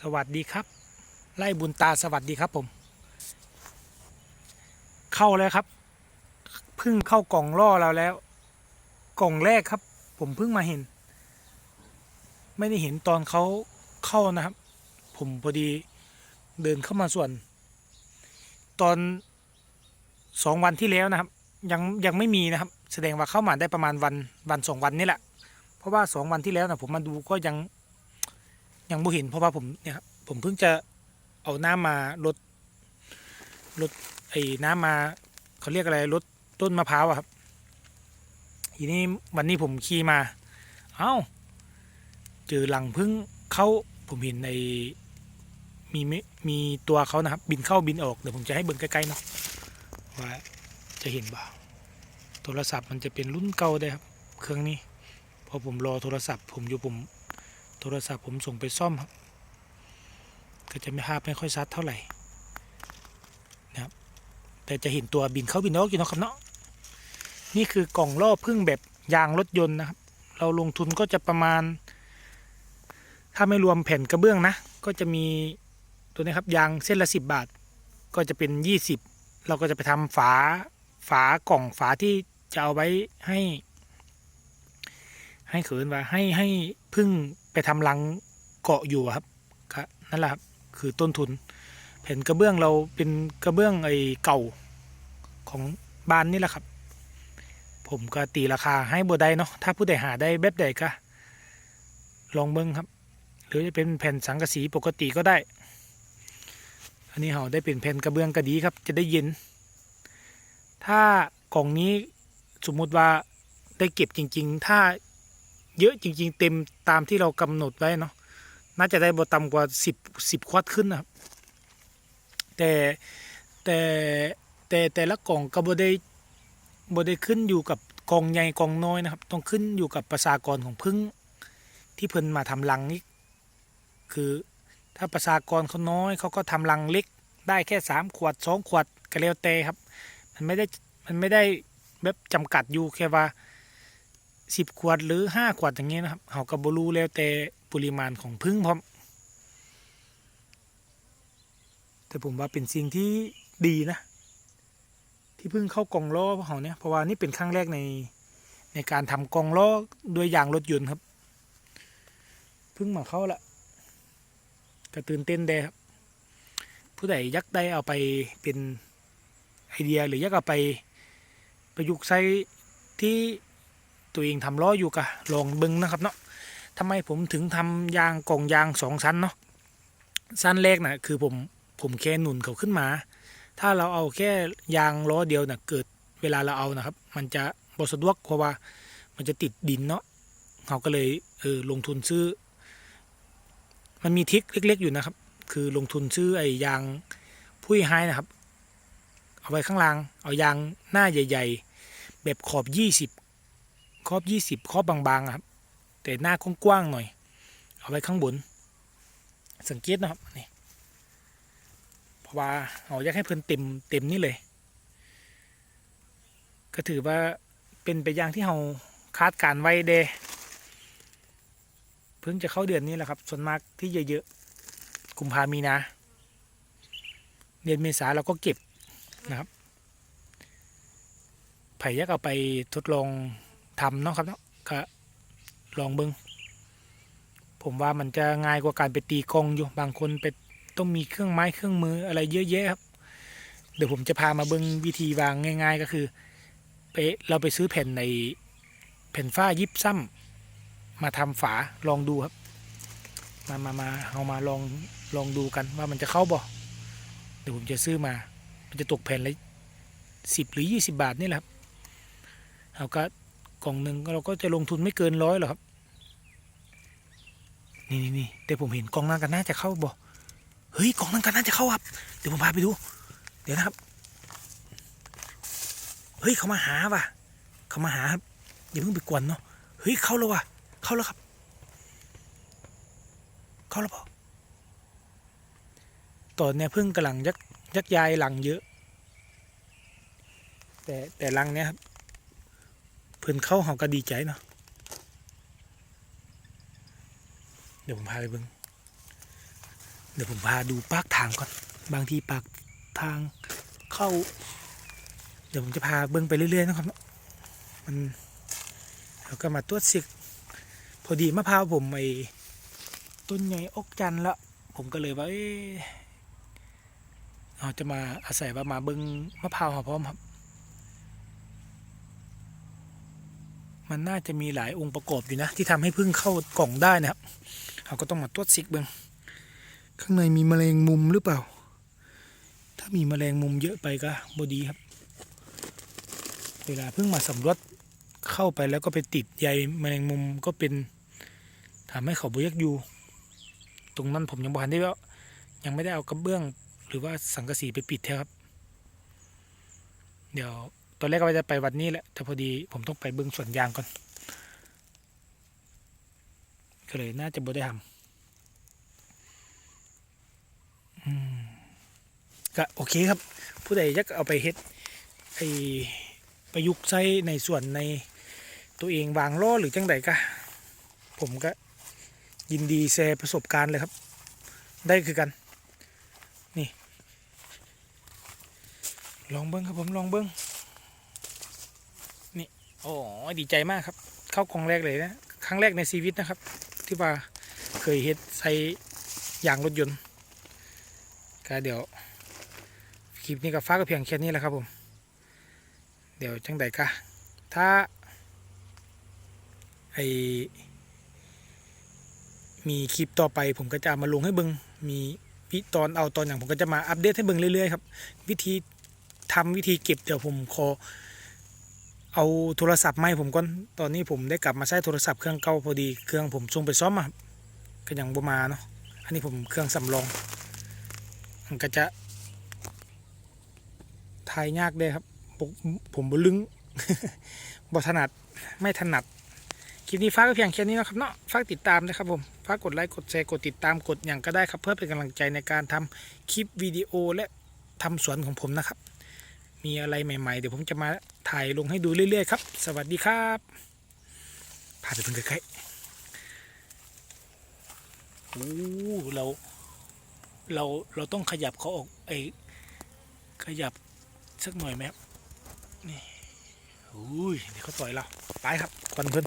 สวัสดีครับ ไล่บุญตาสวัสดีครับผม เข้าแล้วครับเพิ่งเข้ากล่องล่อเราแล้ว กล่องแรกครับ ผมเพิ่งมาเห็น ไม่ได้เห็นตอนเขาเข้านะครับ ผมพอดีเดินเข้ามาส่วน ตอนสองวันที่แล้วนะครับ ยังยังไม่มีนะครับ แสดงว่าเข้ามาได้ประมาณวันวันสองวันนี่แหละ เพราะว่าสองวันที่แล้วนะผมมาดูก็ยัง ยังบ่เห็นเพราะว่าผมเนี่ยครับผมเพิ่งจะเอาน้ำมาลดลดไอ้น้ำมาเขาเรียกอะไรลดต้นมะพร้าวอะครับ ทีนี้วันนี้ผมขี่มา เอ้าเจอหลังพึ่งเขาผมเห็นในมีมิมีตัวเขานะครับ บินเข้าบินออกเดี๋ยวผมจะให้เบิ่งใกล้ๆเนาะว่าจะเห็นบ่าโทรศัพท์มันจะเป็นรุ่นเก่าได้ครับ เครื่องนี้พอผมรอโทรศัพท์ ผมอยู่ผม โทรศัพท์ผมส่งไปซ่อม ก็จะไม่ภาพไม่ค่อยชัดเท่าไหร่นะครับแต่จะเห็นตัวบินเข้าบินออกอยู่นะครับเนาะนี่คือกล่องล่อพึ่งแบบยางรถยนต์นะครับ เราลงทุนก็จะประมาณ ถ้าไม่รวมแผ่นกระเบื้องนะ ก็จะมีตัวนี้ครับยางเส้นละสิบบาท ก็จะเป็นยี่สิบเราก็จะไปทำฝาฝากล่องฝาที่จะเอาไว้ให้ ให้เขินว่าให้ให้พึ่งไปทำรังเกาะอยู่ครับนั่นแหละครับคือต้นทุน แผ่นกระเบื้องเราเป็นกระเบื้องไอ้เก่าของบ้านนี่แหละครับ ผมก็ตีราคาให้บได้เนาะถ้าผู้ใดหาได้แบบใดก็ลองเบิ้งครับ หรือจะเป็นแผ่นสังกะสีปกติก็ได้ อันนี้เราได้เป็นแผ่นกระเบื้องก็ดีครับ จะได้เย็น ถ้ากล่องนี้สมมุติว่าได้เก็บจริง ๆ ถ้า เยอะจริง ๆ เต็มตามที่เรากำหนดไว้เนาะน่าจะได้บ่ต่ำกว่าสิบสิบควอดขึ้นนะครับ แต่แต่แต่แต่ละกล่องก็บ่ได้บ่ได้ขึ้นอยู่กับกองใหญ่กองน้อยนะครับ ต้องขึ้นอยู่กับประชากรของพึ่งที่เพิ่นมาทำรังนี่คือถ้าประชากรเขาน้อยเขาก็ทำรังเล็ก ได้แค่สามขวดสองขวดก็แล้วแต่ครับ มันไม่ได้มันไม่ได้แบบจำกัดอยู่แค่ว่า สิบขวดหรือห้าขวดอย่างเงี้ยนะครับเขากับบรูแล้วแต่ปริมาณของพึ่งพร้อม แต่ผมว่าเป็นสิ่งที่ดีนะ ที่พึ่งเข้ากองล้อเขาเนี่ยเพราะว่านี่เป็นครั้งแรกในในการทำกองล้อด้วยยางรถยนต์ครับ พึ่งมาเข้าละก็ตื่นเต้นแดครับ ผู้ใดยักได้เอาไปเป็นไอเดียหรืออยักเอาไปประยุกต์ใช้ที่ ตัวเองทำล้ออยู่กะลองบิ้งนะครับเนาะทำไมผมถึงทำยางกล่องยางสองชั้นเนาะชั้นแรกนะ่ะคือผมผมแค่หนุนเขาขึ้นมา ถ้าเราเอาแค่ยางล้อเดียวนะ่ะเกิดเวลาเราเอานะครับ มันจะบสะดวกเพราะว่ามันจะติดดินเนาะเขาก็เลยเออลงทุนซื้อ มันมีทริคเล็ก ๆ อยู่นะครับ คือลงทุนซื้อไอ้ยางพุ้ยไฮนะครับ เอาไว้ข้างล่าง เอายางหน้าใหญ่ ๆ แบบขอบยี่สิบ ครอบยี่สิบครอบบางๆครับ แต่หน้ากว้างๆหน่อย เอาไว้ข้างบน สังเกตนะครับนี่เพราะว่าเอาอยากให้เพิ่นเต็มเต็มนี่เลย ก็ถือว่าเป็นไปอย่างที่เราคาดการไว้เดเพิ่งจะเข้าเดือนนี้แหละครับ ส่วนมากที่เยอะๆกุมภามีนาเดือนเมษาเราก็เก็บนะครับไผ่ยักเอาไปทดลอง ทำเนาะครับเนาะก็ลองเบิงผมว่ามันจะง่ายกว่าการไปตีกองอยู่บางคนไปต้องมีเครื่องไม้เครื่องมืออะไรเยอะแยะครับ เดี๋ยวผมจะพามาเบิ้งวิธีวางง่าย ๆ ก็คือไปเราไปซื้อแผ่นในแผ่นฝ้ายิบซ้ำมาทำฝาลองดูครับ มามามาเอามาลองลองดูกันว่ามันจะเข้าบ่เดี๋ยวผมจะซื้อมา มันจะตกแผ่นละสิบหรือยี่สิบาทนี่แหละครับเอาก็ กล่องหนึ่งเราก็จะลงทุนไม่เกินร้อยหรอกครับ นี่นี่นี่แต่ผมเห็นกล่องนั้นกันน่าจะเข้าบ่เฮ้ยกล่องนั้นกันน่าจะเข้าครับ เดี๋ยวผมพาไปดู เดี๋ยวนะครับเฮ้ยเขามาหาว่ะเขามาหาครับอย่าเพิ่งไปกวนเนาะเฮ้ยเข้าแล้วว่ะเข้าแล้วครับ เข้าแล้วเปล่าตอนเนี้ยเพิ่งกำลังยักยักยายหลังเยอะ แต่แต่หลังเนี้ยครับ พื่อนเข้าเขาก็ดีใจเนาะเดี๋ยวผมพาไปเบิ่งเดี๋ยวผมพาดูปากทางก่อน บางทีปากทางเข้า เดี๋ยวผมจะพาเบิ้งไปเรื่อยๆนะครับมันแล้วก็มาตรวจสิกพอดีมะพร้าวผมไอ้ต้นใหญ่อกจันละผมก็เลยว่าเอ๊ะเราจะมาอาศัยว่ามาเบิ้งมะพร้าวหอพร้อมครับ มันน่าจะมีหลายองค์ประกอบอยู่นะ ที่ทำให้พึ่งเข้ากล่องได้นะครับเราก็ต้องมาตรวจเสิกเบิ้งข้างในมีแมลงมุมหรือเปล่า ถ้ามีแมลงมุมเยอะไปก็บดีครับ เวลาเพิ่งมาสำรวจเข้าไปแล้วก็ไปติดใยแมลงมุมก็เป็นทำให้เขาบยักอยู่ ตรงนั้นผมยังบอกได้ว่ายังไม่ได้เอากระเบื้อง หรือว่าสังกะสีไปปิดแท้ครับ เดี๋ยว ตอนแรกก็จะไปวันนี้แหละ แต่พอดีผมต้องไปเบื้องสวนยางก่อน ก็เลยน่าจะบ่ได้ทำอืมก็โอเคครับ ผู้ใดอยากเอาไปเฮ็ดไอประยุกต์ใช้ในส่วนในตัวเองวางล้อหรือจังใดก็ ผมก็ยินดีแชร์ประสบการณ์เลยครับ ได้คือกัน นี่ ลองเบิ้งครับผมลองเบิ้ง โอ้ดีใจมากครับ เข้ากองแรกเลยนะ ครั้งแรกในชีวิตนะครับ ที่ว่าเคยเฮ็ดใส่ยางรถยนต์ก็เดี๋ยวคลิปนี้ก็ฝาก็เพียงแค่นี้แหละครับผม เดี๋ยวจังใดกะถ้าไอมีคลิปต่อไปผมก็จะามาลงให้เบิงมีวิตอนเอาตอนอย่างผมก็จะมาอัปเดตให้เบิงเรื่อยๆครับ วิธีทำวิธีเก็บเดี๋ยวผมขอ เอาโทรศัพท์ไม่ผมก่อนตอนนี้ผมได้กลับมาใช้โทรศัพท์เครื่องเก่าพอดีเครื่องผมส่งไปซ้อมมาครับก็ยังบ่มาเนาะอันนี้ผมเครื่องสำรองมันก็จะทายยากเลยครับผมผมบ่ลึงบ่ถนัดไม่ถนัดคลิปนี้ฝากเพียงแค่นี้นะครับเนาะฝากติดตามนะครับผมฝากกดไลค์กดแชร์กดติดตามกดอย่างก็ได้ครับ เพื่อเป็นกำลังใจในการทำคลิปวิดีโอและทำสวนของผมนะครับ มีอะไรใหม่ ๆ เดี๋ยวผมจะมาถ่ายลงให้ดูเรื่อยๆครับ สวัสดีครับพาไปเพิ่งใกล้ๆโอ้เราเราเราต้องขยับเขาออกไอขยับสักหน่อยไหมครับนี่อุ้ยเดี๋ยวเขาต่อยเราไปครับควันเพิ่น